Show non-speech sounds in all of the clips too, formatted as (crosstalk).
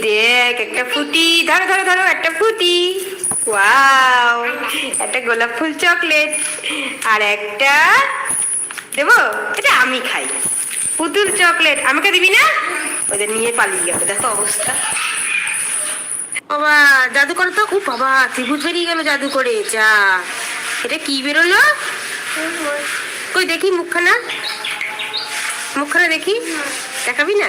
দেখ একটা ফুটি, ধরো ধরো ধরো, একটা ফুটি। ওয়াও একটা গোলাপ ফুল চকলেট। আর একটা দেবো, এটা আমি খাই। পুতুল চকলেট, আমাকে দিবি না? ওদের নিয়ে পালিয়ে গেল, দেখো অবস্থা। বাবা, জাদু করে তো। খুব বাবা, ত্রিভুজ বেরিয়ে গেল জাদু করে, যা। এটা কি বেরোলো? কই, দেখি মুখখানা। মুখখানা দেখি। দেখাবি না?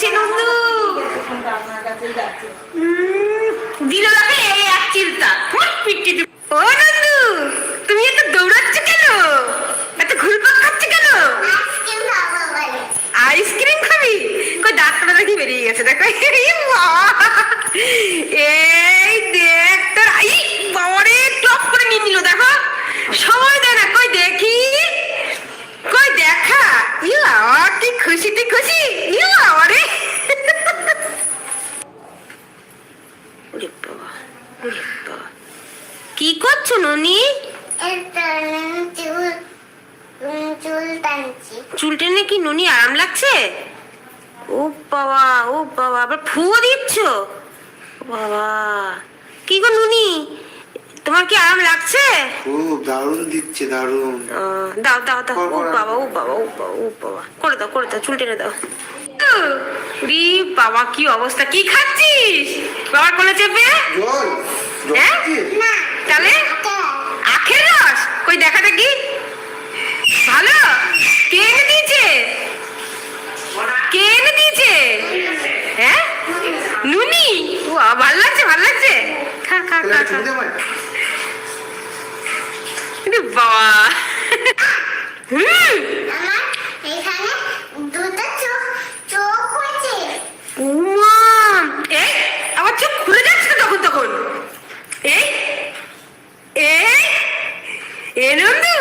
কিরম নন্দু। দিল লাগে এই এক চিন্তা। পিটি ও নন্দু, তুমি এত দৌড়াচ্ছ কেন? এত ঘুরপাক খাচ্ছ কেন? আইসক্রিম খাব? কই ডাক্তার দেখি বেরিয়ে গেছে, দেখো। (laughs) এই মা! এই দেখ তোর আই বাবারে টপ করে নিয়ে নিল দেখো সময় দেয় না কই দেখি কই দেখা ইউ কি খুশি? বাবা কি করছ ননি? চুল টেনে কি ননি আরাম লাগছে? ও বাবা ও বাবা আবার ফুয়ো দিচ্ছ? বাবা। কি গো নুনি? তোমার কি আরাম লাগছে? খুব দারুণ দিচ্ছে দারুণ। দাও দাও দাও। ও বাবা ও বাবা ও বাবা ও বাবা। করে দাও করে দাও চুল টেনে দাও। রি বাবা কি অবস্থা? কি খাচ্ছিস? বাবার কোলে চেপে? জল জল হ্যাঁ? না তাহলে? আখের রস? কই দেখা দেখি। ভালো? কে এনে দিয়েছে? কে এনে দিয়েছে? হ্যাঁ? নুনি? ও ভালো লাগছে ভালো লাগছে। খা খা খা খা। বাবা। এখানে দুটো চোখ চোখ হয়েছে এই আমার চোখ খুলে যাচ্ছে তখন তখন। এই এই এ নন্দু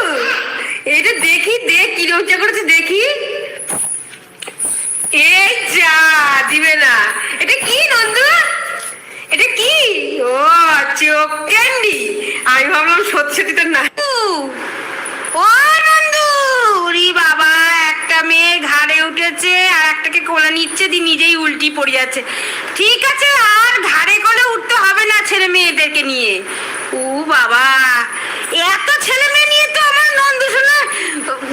এটা দেখি দেখ কি রোজা করেছে দেখি। এই যা দিবে না। এটা কি নন্দু? এটা কি? ও চোখ ক্যান্ডি আমি ভাবলাম সত্যি সত্যি তো না ও নন্দু রি বাবা একটা মেয়ে ঘাড়ে উঠেছে আর একটাকে কোলে নিচ্ছে দি নিজেই উল্টি পড়ে যাচ্ছে। ঠিক আছে আর ঘাড়ে কোলে উঠতে হবে না ছেলে মেয়েদেরকে নিয়ে। ও বাবা এত ছেলে মেয়ে নিয়ে তো আমার নন্দু শোনা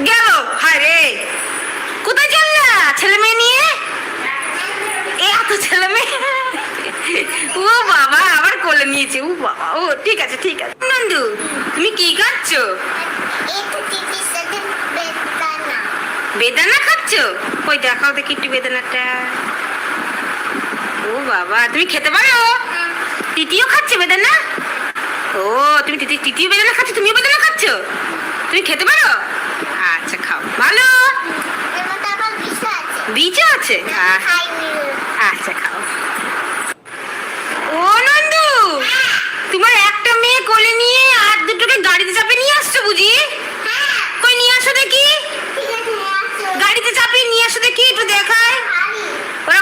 গেল। হায় রে কোথায় চললা ছেলে মেয়ে নিয়ে? এত ছেলে মেয়ে। ও বাবা আবার কোলে নিয়েছে। ও বাবা ও ঠিক আছে ঠিক আছে। নন্দু তুমি কি খাচ্ছ? বেদানা খাচ্ছ? ওই দেখাও দেখি একটু বেদানাটা। ও বাবা, তুমি খেতে পারো? তিতিও খাচ্ছে বেদানা? ও, তুমি তিতি তৃতীয় বেদানা খাচ্ছ, তুমিও বেদানা খাচ্ছ? তুমি খেতে পারো? আচ্ছা খাও। ভালো? বীজও আছে? আচ্ছা খাও। ও নন্দু, তোমার একটা মেয়ে কোলে নিয়ে আর দুটোকে গাড়িতে চাপে নিয়ে আসছো বুঝি কই নিয়ে আসো দেখি ঠিক আছে আসো গাড়িতে চাপিয়ে নিয়ে আসো দেখি একটু দেখায় ভারী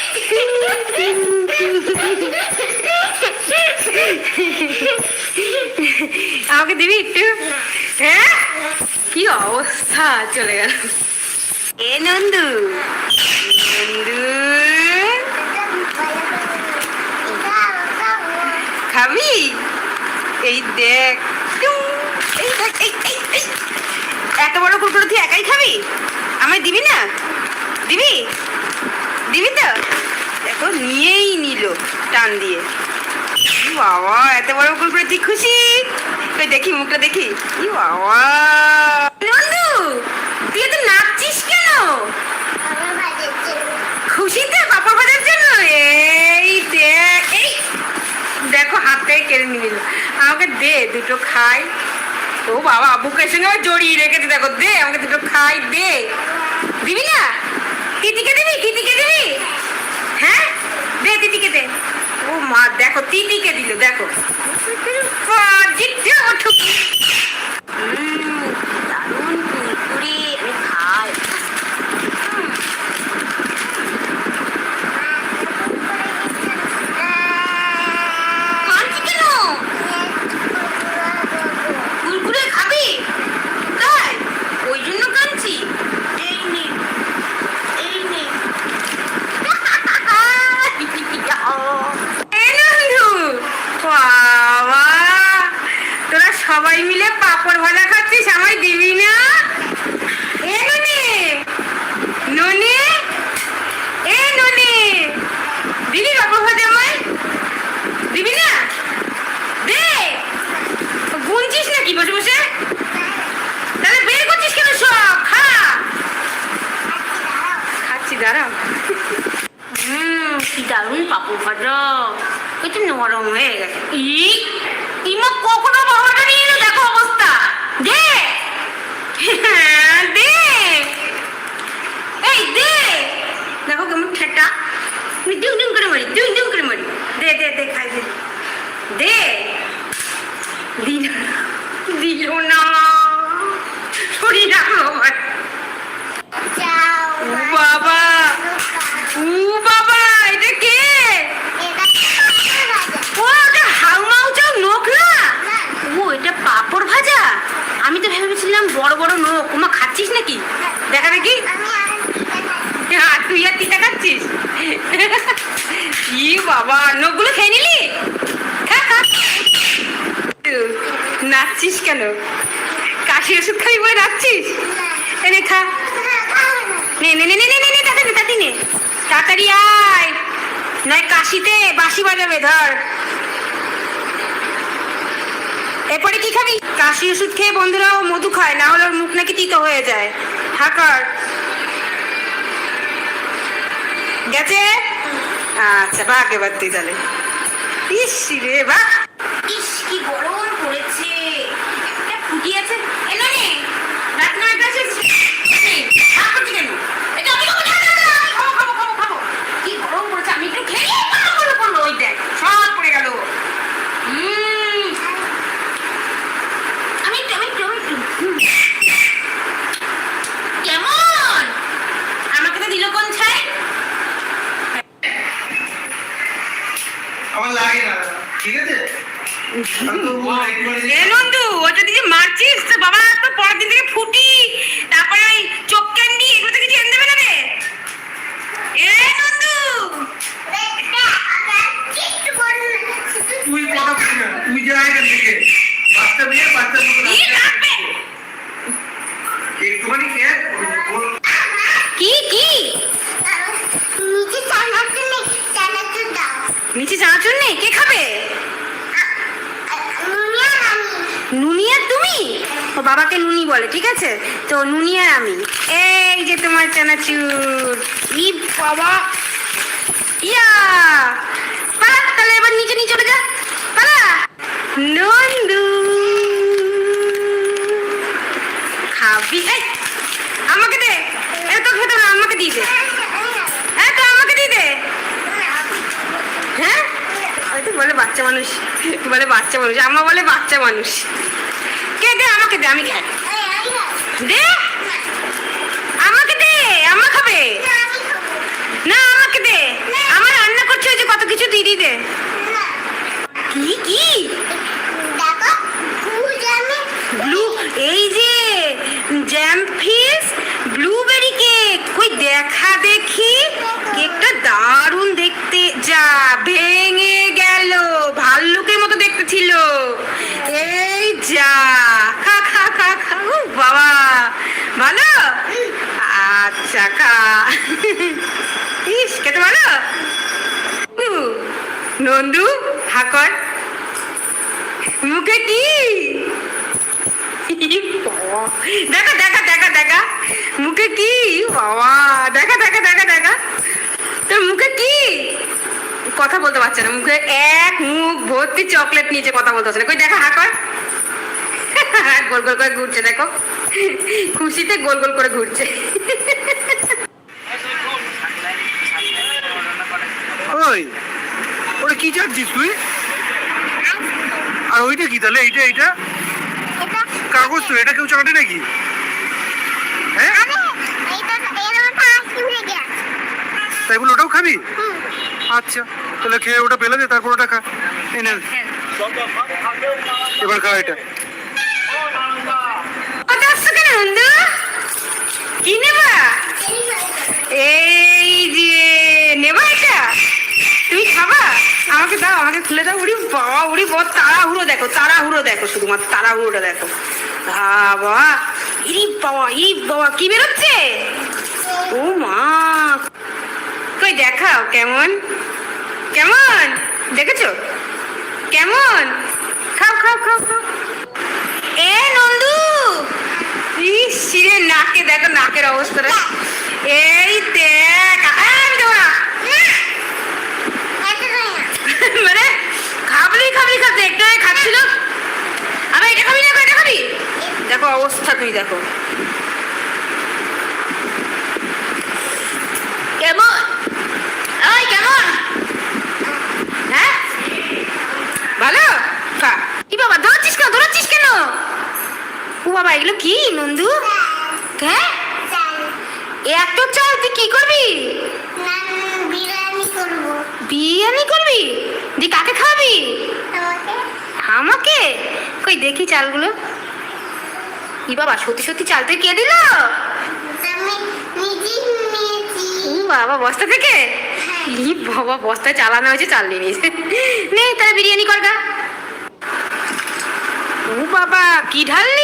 আমাকে দিবি একটু? হ্যাঁ? কি অবস্থা? চলে গেল। এ নন্দু। নন্দু। খাবি? এই দেখ। এত বড় কুকুর তুই একাই খাবি? আমায় দিবি না? দিবি? দিবি তো? দেখো নিয়েই নিল টান দিয়ে। বাবা, এত বড় কুকুর তুই খুশি? কই দেখি, মুখটা দেখি। ই বাবা। নন্দু, তুই এত নাচছিস কেন? খুশিতে পাপা ভাজার জন্য? এই দেখ, এই। দেখো হাত কেড়ে নিল। আমাকে দে, দুটো খাই। ও বাবা, বুকের সঙ্গে জড়িয়ে রেখেছে, দেখো, দে, আমাকে দুটো খাই, দে। দিবি না? তিতিকে দিবি তিতিকে দিবি? দে দিদিকে দে ও মা দেখো দিদিকে দিল দেখো ওঠো। উম, দারুণ কুরকুরে, আমি খাই। কাঁদছি কেন কুরকুরে খাবি তাই ওই জন্য কাঁদছি এই নে এই নে এ নন্দু বাবা তোরা সবাই মিলে পাপড় ভাজা খাচ্ছিস? আমায় দিবি না এ ননি ননি এ ননি দিবি পাপড় ভাজা আমায় দিবি না দে গুনছিস নাকি বসে বসে তাহলে বের করছিস কেন সব খা খাচ্ছি দাঁড়াও হুম কি দারুণ পাপড় ভাজা একটু নরম হয়ে গেছে ই ইমা কখনো বাবাটা নিয়ে এলো দেখো অবস্থা দে হ্যাঁ, দে এই দে দেখো কেমন ঠেটা আমি ডিম ডিম করে মারি ডিম ডিম করে মারি দে দে দে খাই দে দে দিল দিল না শরীর রাখল আমার ও বাবা ও বাবা এটা কে ও ওটা হাউমাউ চাও নোক না ও এটা পাপড় ভাজা আমি তো ভেবেছিলাম বড় বড় নোক ওমা খাচ্ছিস নাকি দেখা দেখি হ্যাঁ তুই আর তিতা খাচ্ছিস ই বাবা নোকগুলো খেয়ে নিলি খা খা নাচছিস কেন? কাশি ওষুধ খাবি বলে নাচছিস এনে খা। তাড়াতাড়ি আয়। নয় কাশিতে বাঁশি বাজাবে, ধর। এরপরে কি খাবি? কাশি ওষুধ খেয়ে বন্ধুরাও মধু খায়, না হলে ওর মুখ নাকি তিতো হয়ে যায়। হাকার গেছে? আচ্ছা বাঘ এবার তুই তাহলে। ইস রে বাঘ ইস, কি গরম পড়েছে একটা ফুটি আছে এলো নে রাত নয়টা আছে খাচ্ছি কেন এটা আমি খাব না, না, না, আমি খাব খাব খাব খাব কি গরম পড়েছে আমি একটু খেয়ে নিই, পড়ল, পড়ল, পড়ল, ওই দেখ সব পড়ে গেল উম, আমি একটু আমি একটু আমি একটু হুম। কেমন আমাকে তো দিল কোন ছাই আমার লাগে না ঠিক আছে আমি তো বলব একটুখানি এ নন্দু ওটা দিয়ে মারছিস তো বাবা তো পরের দিন থেকে ফুটি তারপরে ওই চোখ ক্যান্ডি এগুলো থেকে কিছু এনে দেবে না রে এ নন্দু তুই কথা বলবি না তুই যা এখান থেকে বাচ্চা মেয়ে বাচ্চা মতো কি রাখবে একটুখানি খেয়ে ওর কি কি নিচে চানাচুর নেই চানাচুর দাও নিচে চানাচুর নেই কে খাবে নুনিয়া আমি নুনি আর তুমি ও বাবাকে নুনি বলে, ঠিক আছে? তো নুনি আর আমি। এই যে তোমার চানাচুর ই বাবা। ইয়া! পালা, তাহলে এবার নিচে নিচে চলে যা। পালা। নন্দু। খাবি? এই, আমাকে দে। এ তো খেতে না আমাকে দিয়ে দে। হ্যাঁ তো, আমাকে দিয়ে দে। হ্যাঁ? ওই তো বলে বাচ্চা মানুষ। বলে বাচ্চা মানুষ। আমা বলে বাচ্চা মানুষ। দে আমাকে দে আমি খাই। দে। আমাকে দে আমা খাবে। না আমাকে দে। আমার দিয়ে দে। না কি কি? দেখো ফুল আমি ব্লু এই যে জ্যাম ফিস ব্লুবেরি কেক কই দেখা দেখি। কেকটা দারুণ দেখতে। যা ভেঙে গেল ভাল্লুকের মতো দেখতে ছিল এই যা খা খা খা খা উ বাবা। ভালো? আচ্ছা খা। ইস, খেতে ভালো? নন্দু হাকর মুখে কি? দেখা দেখা দেখা দেখা। মুখে কি? বাবা, দেখা দেখা দেখা দেখা। তোর মুখে কি? কথা বলতে পারছে না। মুখে এক মুখ ভর্তি চকলেট নিয়েছে কথা বলতে পারছে না। কই, দেখা হা কর গোল গোল করে ঘুরছে দেখো। খুশিতে গোল গোল করে ঘুরছে। ওই ওটা কি চাচ্ছিস তুই? আর ওইটা কি তাহলে? এইটা এইটা? কাগজ তো এটা কেউ চাটে নাকি? হ্যাঁ? তাই বলে ওটাও খাবি? আচ্ছা তাহলে খেয়ে ওটা ফেলে দে তারপর ওটা খা। এনে এবার খা এটা কথা আসছো কেন বন্ধু কি নেবা? এই যে, নেবা এটা? তুমি খাবা? আমাকে দাও, আমাকে খুলে দাও উড়ি বাবা উড়ি তাড়াহুড়ো দেখো তাড়াহুড়ো দেখো শুধুমাত্র, তাড়াহুড়োটা দেখো। বাবা বাবা, ইরি বাবা, কি বেরোচ্ছে? ও মা। কই দেখাও, কেমন? কেমন? দেখেছ? কেমন? খাও খাও খাও খাও। এ নন্দু ইস রে নাকে দেখো নাকের অবস্থাটা এই দেখ আমি দেবো না। মানে খাবলি খাবলি খাচ্ছে, একটা খাচ্ছিল। আবার এটা খাবি না, এটা খাবি? দেখো অবস্থা তুই দেখো কেমন ওই কেমন হ্যাঁ ভালো খা কি বাবা দৌড়াচ্ছিস কেন দৌড়াচ্ছিস কেন ও বাবা, এগুলো কি, নন্দু? হ্যাঁ এত চাল, তুই কি করবি? বিরিয়ানি করবি? দি কাকে খাওয়াবি? আমাকে? কই, দেখি চালগুলো। ই বাবা, সত্যি সত্যি চাল তুই কে দিল? বাবা, বস্তা থেকে? ই বাবা, বস্তায় চালানো হয়েছে, চাল নিয়ে নিয়েছে। নে, তাহলে বিরিয়ানি কর গা। ও বাবা, কি ঢাললি?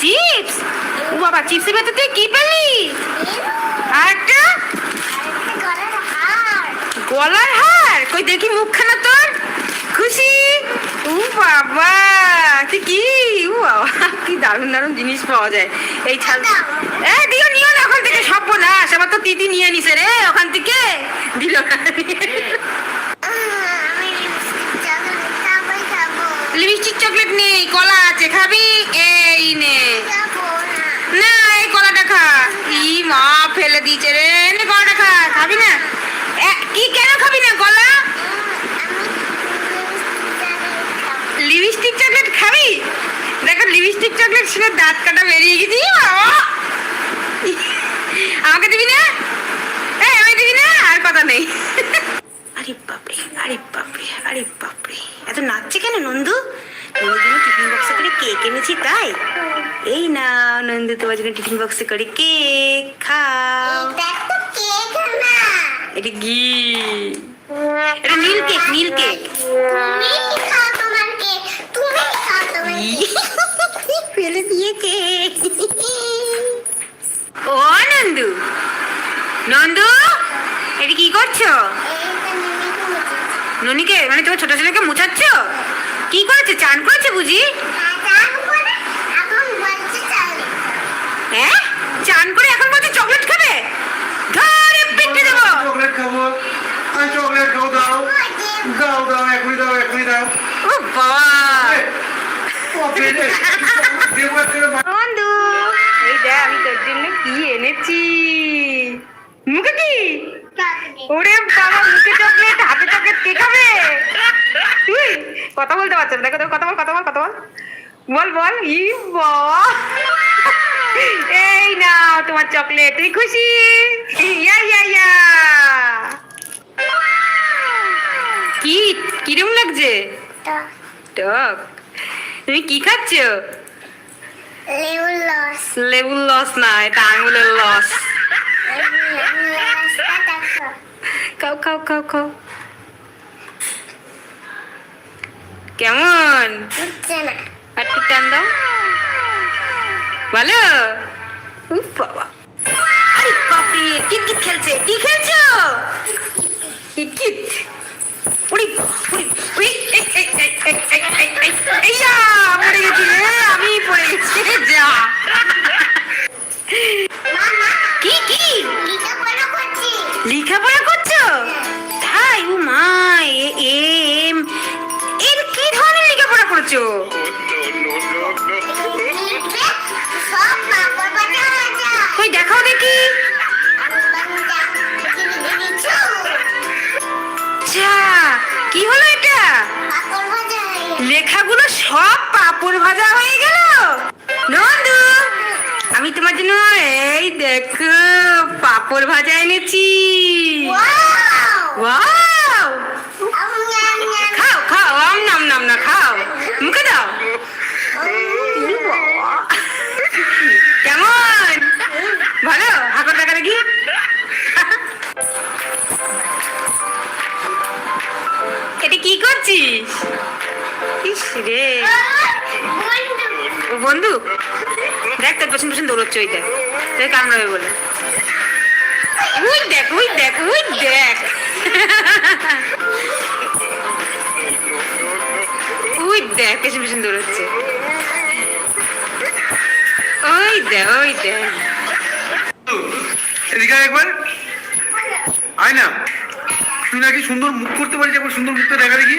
চিপস? ও বাবা, চিপসের ভেতর তুই কি পেলি? আর গলার হার। কই, দেখি মুখখানা তোর। খুশি? ও বাবা তুই কি? ও বাবা, কি দারুণ দারুণ জিনিস পাওয়া যায়। এই ছাল এ, দিও, নিও না, ওখান থেকে সব না সবার তো তিতি নিয়ে নিছে রে, ওখান থেকে। দিল না আমি চকলেট খাবই খাব লিপস্টিক চকলেট নেই, কলা আছে, খাবি? এই নে। না, এই কলাটা খা। ই মা, ফেলে দিয়েছে রে। নে, কলাটা খা, খাবি না? কি কেন খাবি না, কলা? লিপস্টিক চকলেট খাবি? দেখো, লিপস্টিক চকলেট ছিল দাঁত কাটা বেরিয়ে গেছি। বাবা! আমাকে দিবি না? এই, আমি দিবি না? আর কথা নেই। আরে বাপরে আরে বাপরে আরে বাপরে। এত নাচছে কেন নন্দু? জন্য টিফিন বক্সে করে কেক এনেছি তাই? এই না নন্দু তোমার জন্য টিফিন বক্সে করে কেক খাও। এটা ঘি। এটা নীল কেক নীল কেক তুমি খাও তোমার কেক তুমি ফেলে ও নন্দু। নন্দু এটা কি করছ? ননিকে মানে তোমার ছোট ছেলেকে মুছাচ্ছ? কি করেছে? চান করেছে বুঝি? হ্যাঁ? চান করে এখন বলছে চকলেট খাবে? ধরে পিটে দেবো। চকলেট খাব। আমি চকলেট খাব দাও। দাও দাও এখনই দাও এখনই দাও। ও বাবা। বন্ধু এই দেখ আমি তোর জন্য কি এনেছি। মুখে কি? ওরে বাবা মুখে চকলেট হাতে চকলেট কে খাবে? কথা বলতে পারছ দেখো দেখো কথা বল কথা বল কথা বল। বল বল। ই বাবা এই না তোমার চকলেট তুই খুশি? ইয়া ইয়া ইয়া। কি কিরম লাগছে? টক। তুমি কি খাচ্ছ? লেবুর লস লেবুর লস না এটা আঙুলের লস খাও খাও খাও খাও কেমন আর টান দাও ভালো বাবা আরে বাপরে খেলছে কি খেলছো কিটকিট উড়ি উড়ি উড়ি গেছি আমি পড়ে গেছি যা কি কি? লেখাপড়া করছি? তাই ও মা এম এর কি ধরনের লেখাপড়া করছ? কই দেখাও দেখি। আচ্ছা কি হলো এটা। লেখাগুলো সব পাপড় ভাজা হয়ে গেল? তোমার জন্য এই দেখো পাপড় ভাজা এনেছি। খাও খাও আম নাম নাম না খাও। মুখে দাও। কেমন? ভালো? হাকর দেখা দেখি এটা কি করছিস? রে। ও বন্ধু? দেখ, তোর পেছন পেছন দৌড়চ্ছে, ওই দেখ। তোর কামড়াবে বলে। উই দেখ উই দেখ উই দেখ। ওই দেখ, পেছন পেছন দৌড়চ্ছে। ওই দেখ ওই দেখ। এদিকে একবার। আয় না। তুই নাকি সুন্দর মুখ করতে পারিস, একবার সুন্দর মুখটা দেখা দেখি।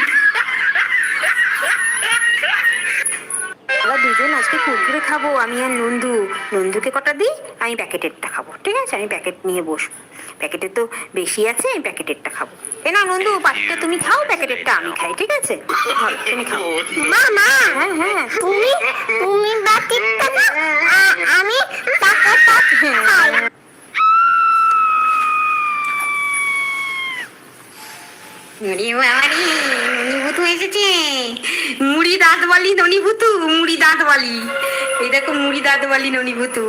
দুজন আজকে কুরকুরে খাব আমি আর নন্দু। নন্দুকে কটা দিই? আমি প্যাকেটেরটা খাব ঠিক আছে? আমি প্যাকেট নিয়ে বসবো প্যাকেটে তো বেশি আছে আমি প্যাকেটেরটা খাব। এ না নন্দু পাখিটা তুমি খাও প্যাকেটেরটা আমি খাই ঠিক আছে? তুমি খাও। মা মা! হ্যাঁ হ্যাঁ। তুমি তুমি বাটিটা আমি টাকাটা খাই। ননিভূতু এসেছে। মুড়ি দাঁত বালি ননিভূতু মুড়ি দাঁত বালি এই দেখো মুড়ি দাঁত বালি ননিভূতু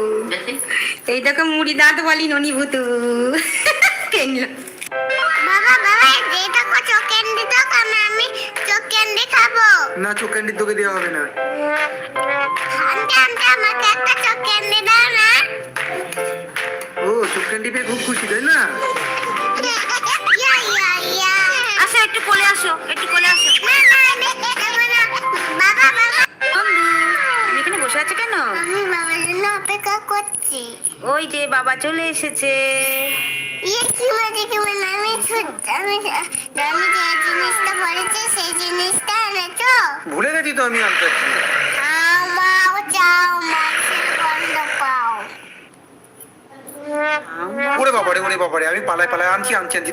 এই দেখো মুড়ি দাঁত বালি ননিভূতু। কে নিল? বাবা বাবা যেটা কো চোখ ক্যান্ডি দাও আমি ক্যান্ডি খাব। না চোখ তোকে দেওয়া হবে না। আন্টি আন্টি আমাকে একটা চোখ দাও না। ও চোখ পেয়ে খুব খুশি তাই না? কোলে আসো একটু কোলে আসো। এখানে বসে আছো কেন? আমি বাবার জন্য অপেক্ষা করছি ওই যে বাবা চলে এসেছে। ইয়ে কি মজা কি মজা আমি আমি আমি যে জিনিসটা বলেছি সেই জিনিসটা এনেছো ভুলে গেছি তো আমি আনতে। আমাও চাও মাছের গন্ধ পাও ওরে বাবারে ওরে বাবারে আমি পালায় পালায় আনছি আনছি আনছি।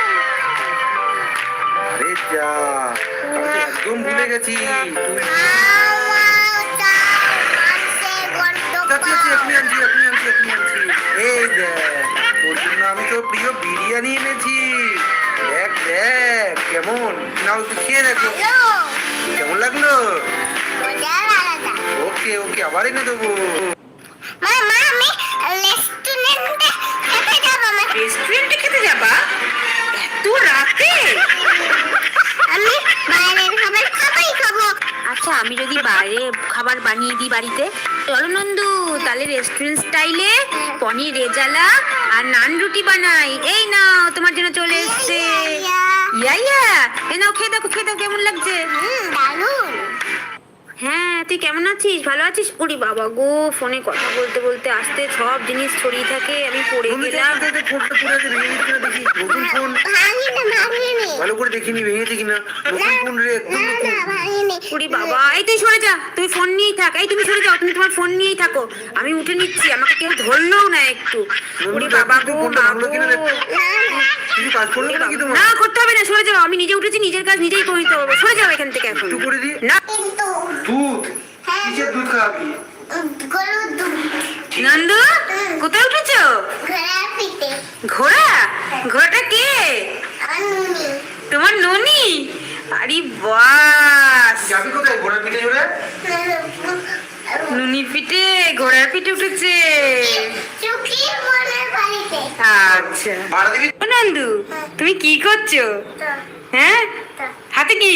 আমি একদম ভুলে গেছি। তোর আমি তো প্রিয় বিরিয়ানি এনেছি। দেখ দেখ, কেমন? নাও একটু খেয়ে দেখো। কেমন লাগল? ওকে ওকে, আবার এনে দেবো। মা রেস্টুরেন্টে খেতে যাবা? এত রাতে? আমি বাইরের খাবার খাবাই খাব আচ্ছা আমি যদি বাইরে খাবার বানিয়ে দিই বাড়িতে চলো নন্দু তাহলে রেস্টুরেন্ট স্টাইলে পনির রেজালা আর নান রুটি বানাই। এই নাও তোমার জন্য চলে এসছে। ইয়া, ইয়া। এ নাও খেয়ে দেখো খেয়ে দেখো কেমন লাগছে? দারুণ। হ্যাঁ তুই কেমন আছিস? ভালো আছিস? ওরে বাবা গো ফোনে কথা বলতে বলতে আসতে সব জিনিস ছড়িয়ে থাকে আমি পড়ে গেলাম। ভালো করে দেখিনি ভেঙেছে কিনা? নতুন ফোন রে ওরে বাবা এই তুই সরে যা তুই ফোন নিয়েই থাক এই তুমি সরে যাও তুমি তোমার ফোন নিয়েই থাকো। আমি উঠে নিচ্ছি আমাকে কেউ ধরলেও না একটু। ওরে বাবা গো না করতে হবে না সরে যাও আমি নিজে উঠেছি নিজের কাজ নিজেই করে নিতে পারব সরে যাও এখান থেকে এখন। না। কিন্তু দুধ। হ্যাঁ। কিসের দুধ। খাওয়াবি? গরুর দুধ। নন্দু কোথায় উঠেছো? পিঠে ঘোড়া? ঘোড়াটা কে? তোমার ননি? আরে বাস। যাবি কোথায়? ঘোড়ার পিঠে জোরে নুনি পিঠে ঘোড়ার পিঠে উঠেছে। আচ্ছা। নন্দু তুমি কি করছ? হ্যাঁ? হাতে কি?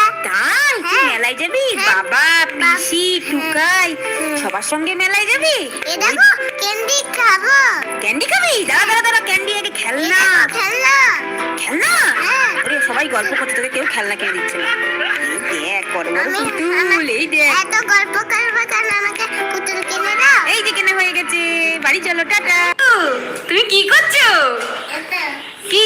তাই তুই হ্যাঁ। মেলায় যাবি? হ্যাঁ। বাবা পিসি টুকাই সবার সঙ্গে মেলায় যাবি? এ দেখো ক্যান্ডি খাব। ক্যান্ডি খাবি? দাঁড়া দাঁড়া দাঁড়া ক্যান্ডি আগে খেলনা। খেলনা। খেলনা? হ্যাঁ। ওরে সবাই গল্প করছে তোকে কেউ খেলনা কিনে দিচ্ছে না। দেখ বড় বড় পুতুল এই দেখ। এত গল্প করব কেন? আমাকে পুতুল কিনে দাও। এই যে কেনা হয়ে গেছে। বাড়ি চলো টাটা। তুমি কি করছ? কি?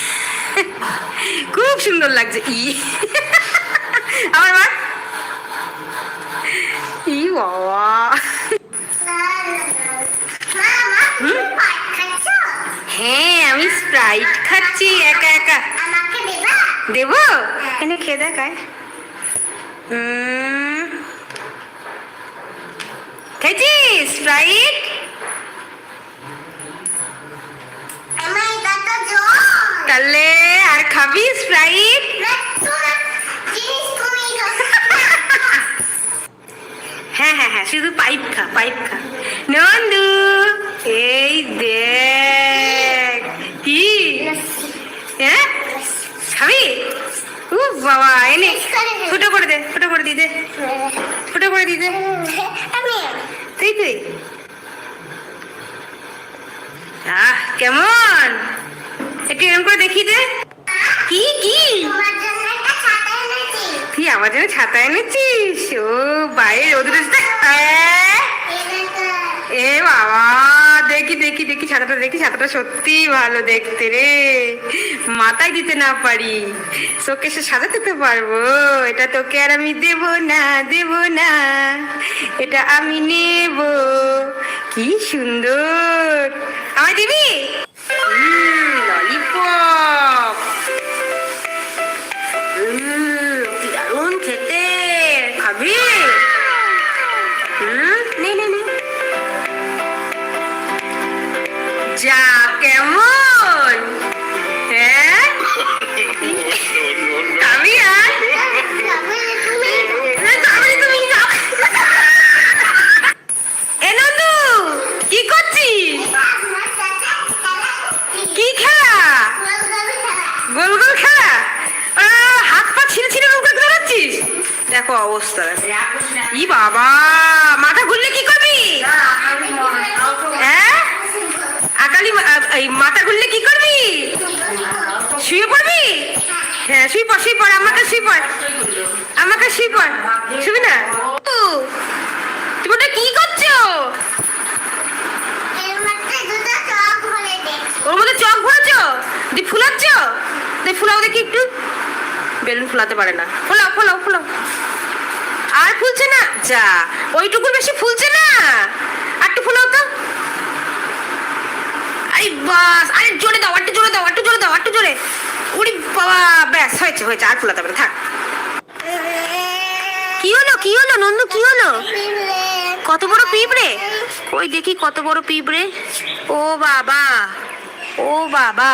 খুব সুন্দর লাগছে। ই। আমার মা ই বাবা। হ্যাঁ আমি স্প্রাইট খাচ্ছি, একা একা। দেবা? এনে খেয়ে দেখায় খেয়েছিস স্প্রাইট আমার তো জোর তাহলে আর খাবি স্প্রাইট হ্যাঁ হ্যাঁ হ্যাঁ শুধু পাইপ খা পাইপ খা। নন্দু, এই দেখ, কি? হ্যাঁ? খাবি? উ বাবা, এনে, ফুটো করে দে, ফুটো করে দি দে। ফুটো করে দি দে। আমি তুই তুই। আহ, কেমন? একটু করে দেখি দে। কি কি? তুই আমার জন্য ছাতা এনেছিস? ও, বাইরে রোদ এ, বাবা, দেখি দেখি দেখি ছাতাটা দেখি ছাতাটা সত্যি ভালো দেখতে রে। মাথায় দিতে না পারি। চোখে সে সাজাতে তো পারব। এটা তোকে আর আমি দেব না দেব না। এটা আমি নেব। কি সুন্দর। আমায় দিবি? Ah! ফুলাতে পারে না। ফুলাও ফুলাও ফুলাও আর ফুলছে না? যা ওইটুকুর বেশি ফুলছে না। আর একটু ফুলাও তো। আরে বাস আরে জোরে দাও একটু জোরে দাও একটু জোরে দাও একটু জোরে। উড়ি বাবা ব্যাস হয়েছে হয়েছে আর ফুলাতে না, থাক। কি হলো কি হলো নন্দু কি হলো? কত বড় পিঁপড়ে? ওই দেখি কত বড় পিঁপড়ে? ও বাবা ও বাবা।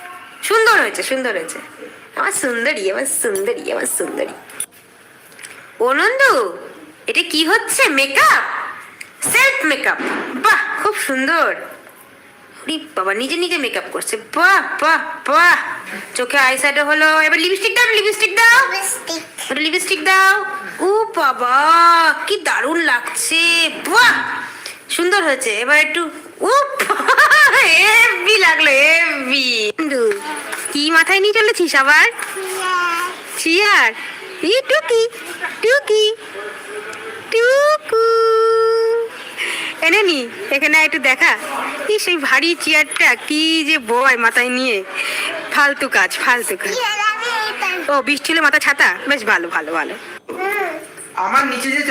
সুন্দর হয়েছে সুন্দর হয়েছে। আমার সুন্দরী আমার সুন্দরী আমার সুন্দরী। ও নন্দু, এটা কি হচ্ছে মেকআপ সেলফ মেকআপ বাহ, খুব সুন্দর। বাবা, নিজে নিজে মেকআপ করছে। বাহ বাহ বাহ। চোখে আই শ্যাডো হলো, এবার লিপস্টিক দাও লিপস্টিক দাও। লিপস্টিক দাও। ও বাবা, কি দারুণ লাগছে। বাহ, সুন্দর হয়েছে। এবার একটু হেভি লাগল হেভি কি মাথায় নিয়ে চলেছিস আবার? চিয়ার ই টুকি টুকি টুকু। এনে নি এখানে একটু দেখা। কি সেই ভারী চেয়ারটা কি যে বয় মাথায় নিয়ে। ফালতু কাজ ফালতু কাজ। ও বৃষ্টি হলে মাথা ছাতা? বেশ ভালো ভালো ভালো। আমার নিচে যে